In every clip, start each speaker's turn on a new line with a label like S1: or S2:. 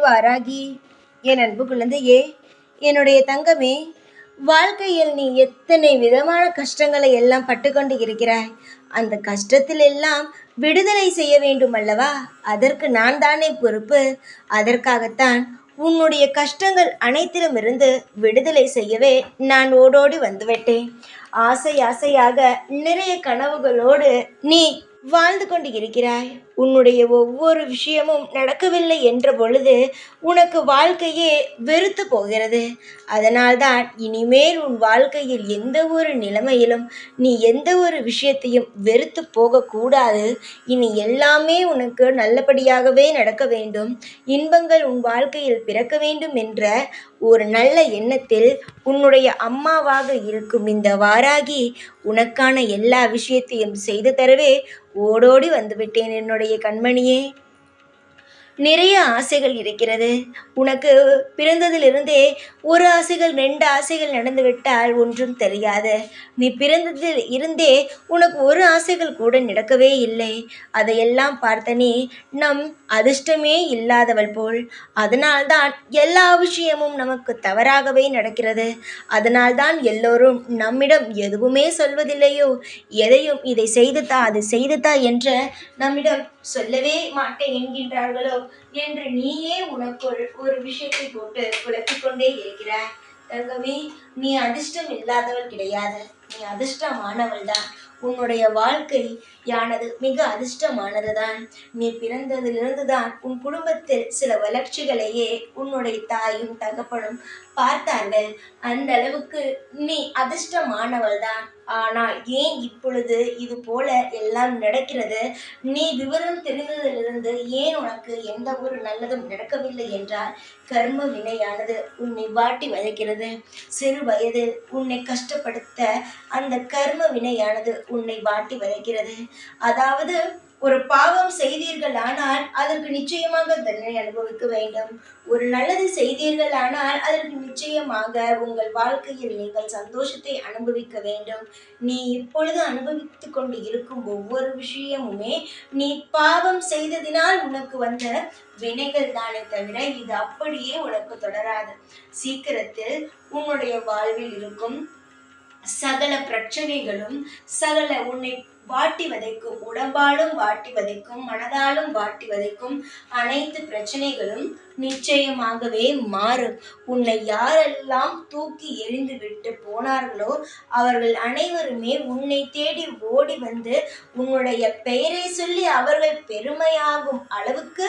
S1: வாராகி. என் அன்பு குழந்தையே என்னுடைய தங்கமே வாழ்க்கையில் நீ எத்தனை விதமான கஷ்டங்களை எல்லாம் பட்டுக்கொண்டு இருக்கிறாய். அந்த கஷ்டத்தில் எல்லாம் விடுதலை செய்ய வேண்டும் அல்லவா? அதற்கு நான் தானே பொறுப்பு. அதற்காகத்தான் உன்னுடைய கஷ்டங்கள் அனைத்திலும் இருந்து விடுதலை செய்யவே நான் ஓடோடி வந்துவிட்டேன் ஆசை ஆசையாக நிறைய கனவுகளோடு நீ வாழ்ந்து கொண்டு இருக்கிறாய். உன்னுடைய ஒவ்வொரு விஷயமும் நடக்கவில்லை என்ற பொழுது உனக்கு வாழ்க்கையே வெறுத்து போகிறது. அதனால்தான் இனிமேல் உன் வாழ்க்கையில் எந்த ஒரு நிலைமையிலும் நீ எந்த ஒரு விஷயத்தையும் வெறுத்து போகக்கூடாது. இனி எல்லாமே உனக்கு நல்லபடியாகவே நடக்க வேண்டும். இன்பங்கள் உன் வாழ்க்கையில் பிறக்க வேண்டும் என்ற ஒரு நல்ல எண்ணத்தில் உன்னுடைய அம்மாவாக இருக்கும் இந்த வாராகி உனக்கான எல்லா விஷயத்தையும் செய்து தரவே ஓடோடி வந்துவிட்டேன் என்னுடைய கண்மணியே நிறைய ஆசைகள் இருக்கிறது. உனக்கு பிறந்ததிலிருந்தே ஒரு ஆசைகள் ரெண்டு ஆசைகள் நடந்துவிட்டால் ஒன்றும் தெரியாது. நீ பிறந்ததில் இருந்தே உனக்கு ஒரு ஆசைகள் கூட நடக்கவே இல்லை. அதையெல்லாம் பார்த்த நீ நம் அதிர்ஷ்டமே இல்லாதவள் போல். அதனால்தான் எல்லா விஷயமும் நமக்கு தவறாகவே நடக்கிறது. அதனால்தான் எல்லோரும் நம்மிடம் எதுவுமே சொல்வதில்லையோ? எதையும் இதை செய்துதா அதை செய்துதா என்ற நம்மிடம் சொல்லவே மாட்டேன் என்கின்றார்களோ என்று நீயே உனக்குள் ஒரு விஷயத்தை போட்டு குழப்பிக் கொண்டே இருக்கிறாய். தங்கமே நீ அதிர்ஷ்டம் இல்லாதவள் கிடையாது. நீ அதிர்ஷ்டமானவள் தான் உன்னுடைய வாழ்க்கை யானது மிக அதிர்ஷ்டமானது தான் நீ பிறந்ததிலிருந்து தான் உன் குடும்பத்தில் சில வளர்ச்சிகளையே உன்னுடைய தாயும் தகப்பனும் பார்த்தார்கள். அந்த அளவுக்கு நீ அதிர்ஷ்டமானவள் தான் ஆனால் ஏன் இப்பொழுது இது போல எல்லாம் நடக்கிறது? நீ விவரம் தெரிந்ததிலிருந்து ஏன் உனக்கு எந்த ஒரு நல்லதும் நடக்கவில்லை என்றால் கர்ம வினையானது உன்னை வாட்டி வதைக்கிறது. சிறு வயது உன்னை கஷ்டப்படுத்த அந்த கர்ம வினையானது உன்னை வாட்டி வதைக்கிறது. அதாவது ஒரு பாவம் செய்தீர்கள் ஆனால் அதற்கு நிச்சயமாக தண்டனை அனுபவிக்க வேண்டும். ஒரு நல்லது செய்தீர்கள் ஆனால் அதற்கு நிச்சயமாக உங்கள் வாழ்க்கையில் நீங்கள் சந்தோஷத்தை அனுபவிக்க வேண்டும். நீ இப்பொழுது அனுபவித்து கொண்டு இருக்கும் ஒவ்வொரு விஷயமுமே நீ பாவம் செய்ததினால் உனக்கு வந்த வினைகள் தானே தவிர இது அப்படியே உனக்கு தொடராது. சீக்கிரத்தில் உன்னுடைய வாழ்வில் இருக்கும் சகல பிரச்சனைகளும் சகல உன்னை வாட்டி வதைக்கும் உடம்பாலும் வாட்டி வதைக்கும் மனதாலும் வாட்டி வதைக்கும் அனைத்து பிரச்சனைகளும் நிச்சயமாகவே மாறும். உன்னை யாரெல்லாம் தூக்கி எறிந்து விட்டு போனார்களோ அவர்கள் அனைவருமே உன்னை தேடி ஓடி வந்து உன்னுடைய பெயரை சொல்லி அவர்கள் பெருமையாகும் அளவுக்கு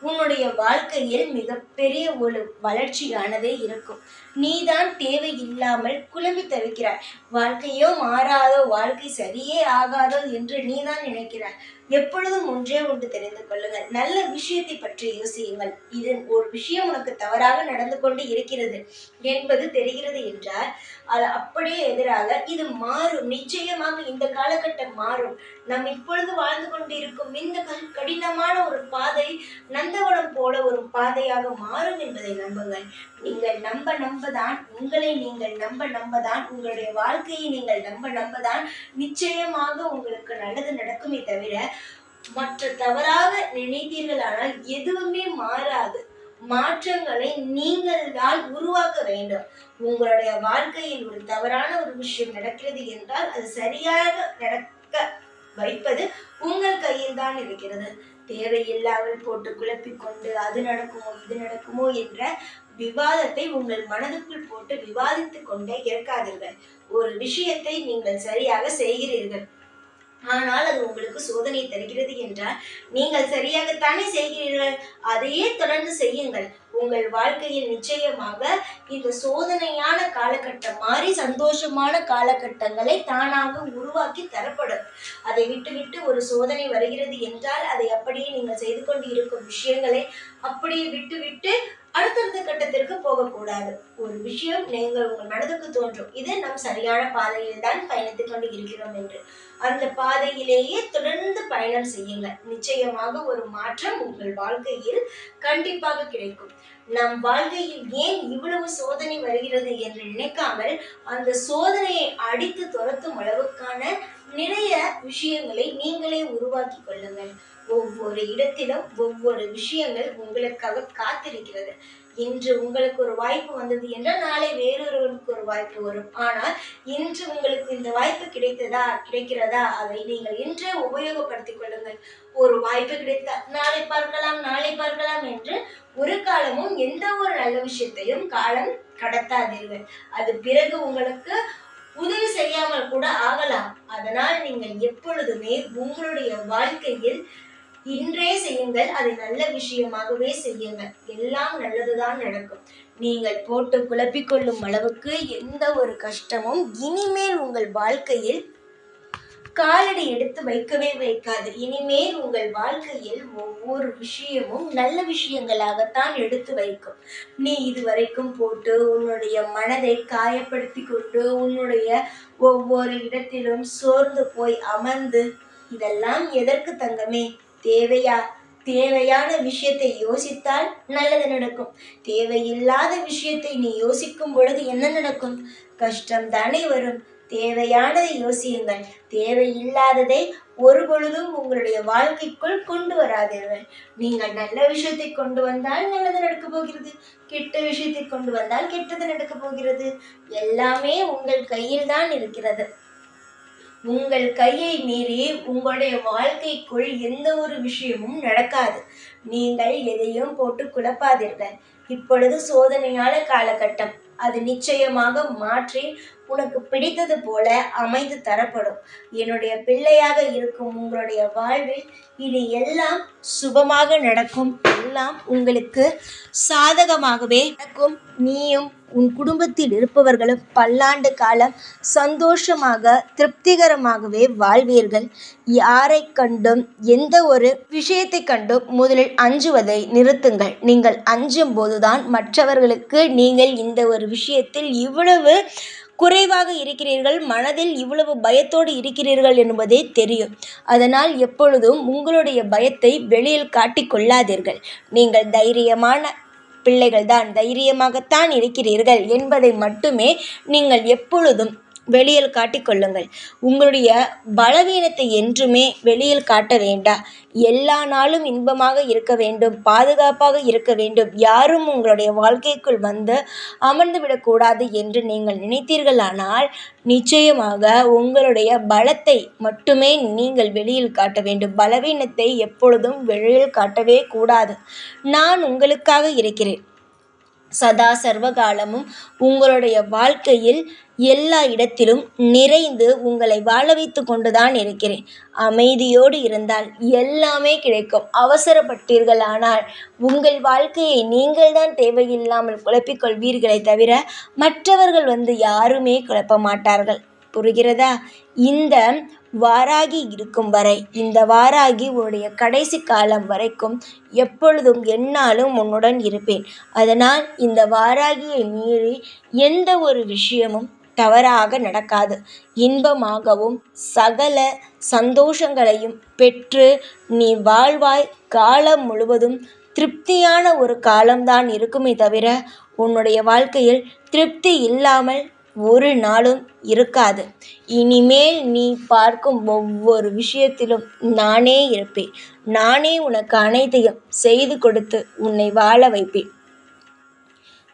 S1: உன்னுடைய வாழ்க்கையில் மிகப்பெரிய ஒரு வளர்ச்சியானதே இருக்கும். நீதான் தேவையில்லாமல் குழம்பி தவிக்கிறாய். வாழ்க்கையோ மாறாதோ வாழ்க்கை சரியே ஆகாதோ என்று நீதான் நினைக்கிறாய். எப்பொழுதும் ஒன்றே ஒன்று தெரிந்து கொள்ளுங்கள். நல்ல விஷயத்தை பற்றி யோசியுங்கள். இது ஒரு விஷயம் உனக்கு தவறாக நடந்து கொண்டு இருக்கிறது என்பது தெரிகிறது என்றால் அது அப்படியே எதிராக இது மாறும். நிச்சயமாக இந்த காலகட்டம் மாறும். நாம் இப்பொழுது வாழ்ந்து கொண்டிருக்கும் இந்த கடினமான ஒரு பாதை நந்தவனம் போல ஒரு பாதையாக மாறும் என்பதை நம்புங்கள். நீங்கள் நம்ப நம்பதான் உங்களை நீங்கள் நம்ப நம்பதான் உங்களுடைய வாழ்க்கையை நீங்கள் நம்ப நம்பதான். நிச்சயமாக உங்களுக்கு நல்லது நடக்குமே தவிர மற்ற தவறாக நினைத்தீர்களானால் எதுவுமே மாறாது. மாற்றங்களை நீங்கள் தான் உருவாக்க வேண்டும். உங்களுடைய வாழ்க்கையில் ஒரு தவறான ஒரு விஷயம் நடக்கிறது என்றால் அது சரியாக நடக்க வைப்பது உங்கள் கையில் தான் இருக்கிறது. தேவையில்லாமல் போட்டு குழப்பிக்கொண்டு அது நடக்குமோ இது நடக்குமோ என்ற விவாதத்தை உங்கள் மனதுக்குள் போட்டு விவாதித்துக் கொண்டே இருக்காதீர்கள். ஒரு விஷயத்தை நீங்கள் சரியாக செய்கிறீர்கள். ஆனால் அது உங்களுக்கு சோதனை தருகிறது என்றால் நீங்கள் சரியாகத்தானே செய்கிறீர்கள் அதையே தொடர்ந்து செய்யுங்கள். உங்கள் வாழ்க்கையில் நிச்சயமாக இந்த சோதனையான காலகட்டம் மாறி சந்தோஷமான காலகட்டங்களை தானாக உருவாக்கி தரப்படும். அதை விட்டுவிட்டு ஒரு சோதனை வருகிறது என்றால் அதை அப்படியே நீங்கள் செய்து கொண்டு இருக்கும் விஷயங்களை அப்படியே விட்டுவிட்டு அடுத்த கட்டத்திற்கு போகக்கூடாது. ஒரு விஷயம் நீங்கள் உங்கள் மனதுக்கு தோன்றும். இது நம் சரியான பாதையில் தான் பயணித்துக் கொண்டு இருக்கிறோம் என்று. அந்த பாதையிலேயே தொடர்ந்து பயணம் செய்யுங்கள். நிச்சயமாக ஒரு மாற்றம் உங்கள் வாழ்க்கையில் கண்டிப்பாக கிடைக்கும். நம் வாழ்க்கையில் ஏன் இவ்வளவு சோதனை வருகிறது என்று நினைக்காமல் அந்த சோதனையை அடித்து துரத்தும் அளவுக்கான நிறைய விஷயங்களை நீங்களே உருவாக்கி கொள்ளுங்கள். ஒவ்வொரு இடத்திலும் ஒவ்வொரு விஷயங்கள் உங்களுக்காக காத்திருக்கிறது. இன்று உங்களுக்கு ஒரு வாய்ப்பு வந்தது என்றால் நாளை வேறொருவருக்கு ஒரு வாய்ப்பு வரும். ஆனால் இன்று உங்களுக்கு இந்த வாய்ப்பு கிடைத்ததா கிடைக்கிறதா அதை நீங்கள் இன்றே உபயோகப்படுத்திக் கொள்ளுங்கள். ஒரு வாய்ப்பு கிடைத்தால் நாளை பார்க்கலாம் நாளை பார்க்கலாம் என்று ஒரு காலமும் எந்த ஒரு நல்ல விஷயத்தையும் காலம் கடத்தாதீர்கள். அது பிறகு உங்களுக்கு உதவி செய்யாமல் கூட ஆகலாம். அதனால் நீங்கள் எப்பொழுதுமே உங்களுடைய வாழ்க்கையில் இன்றே செய்யுங்கள் அதை நல்ல விஷயமாகவே செய்யுங்கள். எல்லாம் நல்லதுதான் நடக்கும். நீங்கள் போட்டு குழப்பிக் கொள்ளும் அளவுக்கு எந்த ஒரு கஷ்டமும் இனிமேல் உங்கள் வாழ்க்கையில் காலடி எடுத்து வைக்கவே வைக்காது. இனிமேல் உங்கள் வாழ்க்கையில் ஒவ்வொரு விஷயமும் நல்ல விஷயங்களாகத்தான் எடுத்து வைக்கும். நீ இதுவரைக்கும் போட்டு உன்னுடைய மனதை காயப்படுத்தி கொண்டு உன்னுடைய ஒவ்வொரு இடத்திலும் சோர்ந்து போய் அமர்ந்து இதெல்லாம் எதற்கு தங்கமே? தேவையா தேவையான விஷயத்தை யோசித்தால் நல்லது நடக்கும். தேவையில்லாத விஷயத்தை நீ யோசிக்கும் பொழுது என்ன நடக்கும்? கஷ்டம் தானே வரும். தேவையானதை யோசியுங்கள். தேவையில்லாததை ஒரு பொழுதும் உங்களுடைய வாழ்க்கைக்குள் கொண்டு வராதீர்கள். நீங்கள் நல்ல விஷயத்தை கொண்டு வந்தால் நல்லது நடக்கப் போகிறது. கெட்ட விஷயத்தை கொண்டு வந்தால் கெட்டது நடக்க போகிறது. எல்லாமே உங்கள் கையில் தான் இருக்கிறது. உங்கள் கையை மீறி உங்களுடைய வாழ்க்கைக்குள் எந்த ஒரு விஷயமும் நடக்காது. நீங்கள் எதையும் போட்டு குழப்பாதீர்கள். இப்பொழுது சோதனையான காலகட்டம். அது நிச்சயமாக மாற்றி உனக்கு பிடித்தது போல அமைந்து தரப்படும். என்னுடைய பிள்ளையாக இருக்கும் உங்களுடைய வாழ்வில் இது எல்லாம் சுபமாக நடக்கும். எல்லாம் உங்களுக்கு சாதகமாகவே நடக்கும். நீயும் உன் குடும்பத்தில் இருப்பவர்களும் பல்லாண்டு காலம் சந்தோஷமாக திருப்திகரமாகவே வாழ்வீர்கள். யாரை கண்டும் எந்த ஒரு விஷயத்தை கண்டும் முதலில் அஞ்சுவதை நிறுத்துங்கள். நீங்கள் அஞ்சும் போதுதான் மற்றவர்களுக்கு நீங்கள் இந்த ஒரு விஷயத்தில் இவ்வளவு குறைவாக இருக்கிறீர்கள் மனதில் இவ்வளவு பயத்தோடு இருக்கிறீர்கள் என்பதே தெரியும். அதனால் எப்பொழுதும் உங்களுடைய பயத்தை வெளியில் காட்டிக்கொள்ளாதீர்கள் நீங்கள் தைரியமான பிள்ளைகள் தான் தைரியமாகத்தான் இருக்கிறீர்கள் என்பதை மட்டுமே நீங்கள் எப்பொழுதும் வெளியில் காட்டிக்கொள்ளுங்கள் உங்களுடைய பலவீனத்தை என்றுமே வெளியில் காட்ட வேண்டாம். எல்லா நாளும் இன்பமாக இருக்க வேண்டும் பாதுகாப்பாக இருக்க வேண்டும். யாரும் உங்களுடைய வாழ்க்கைக்குள் வந்து அமர்ந்து விடக்கூடாது என்று நீங்கள் நினைத்தீர்களானால் நிச்சயமாக உங்களுடைய பலத்தை மட்டுமே நீங்கள் வெளியில் காட்ட வேண்டும். பலவீனத்தை எப்பொழுதும் வெளியில் காட்டவே கூடாது. நான் உங்களுக்காக இருக்கிறேன். சதா சர்வகாலமும் உங்களுடைய வாழ்க்கையில் எல்லா இடத்திலும் நிறைந்து உங்களை வாழ வைத்து கொண்டுதான் இருக்கிறேன். அமைதியோடு இருந்தால் எல்லாமே கிடைக்கும். அவசரப்பட்டீர்கள் ஆனால் உங்கள் வாழ்க்கையை நீங்கள் தான் தேவையில்லாமல் குழப்பிக்கொள்வீர்களே தவிர மற்றவர்கள் வந்து யாருமே குழப்ப மாட்டார்கள். புரிகிறதா? இந்த வாராகி இருக்கும் வரை இந்த வாராகி உன்னுடைய கடைசி காலம் வரைக்கும் எப்பொழுதும் என்னாலும் உன்னுடன் இருப்பேன். அதனால் இந்த வாராகியை மீறி எந்த ஒரு விஷயமும் தவறாக நடக்காது. இன்பமாகவும் சகல சந்தோஷங்களையும் பெற்று நீ வாழ்வாய் காலம் முழுவதும் திருப்தியான ஒரு காலம்தான் இருக்குமே தவிர உன்னுடைய வாழ்க்கையில் திருப்தி இல்லாமல் ஒரு நாளும் இருக்காது. இனிமேல் நீ பார்க்கும் ஒவ்வொரு விஷயத்திலும் நானே இருப்பேன். நானே உனக்கு அனைத்தையும் செய்து கொடுத்து உன்னை வாழ வைப்பேன்.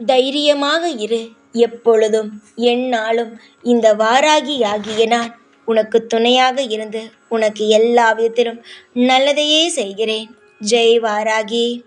S1: தைரியமாக இரு. எப்பொழுதும் எந்நாளும் இந்த வாராகி ஆகிய நான் உனக்கு துணையாக இருந்து உனக்கு எல்லா விதத்திலும் நல்லதையே செய்கிறேன். ஜெய் வாராகி.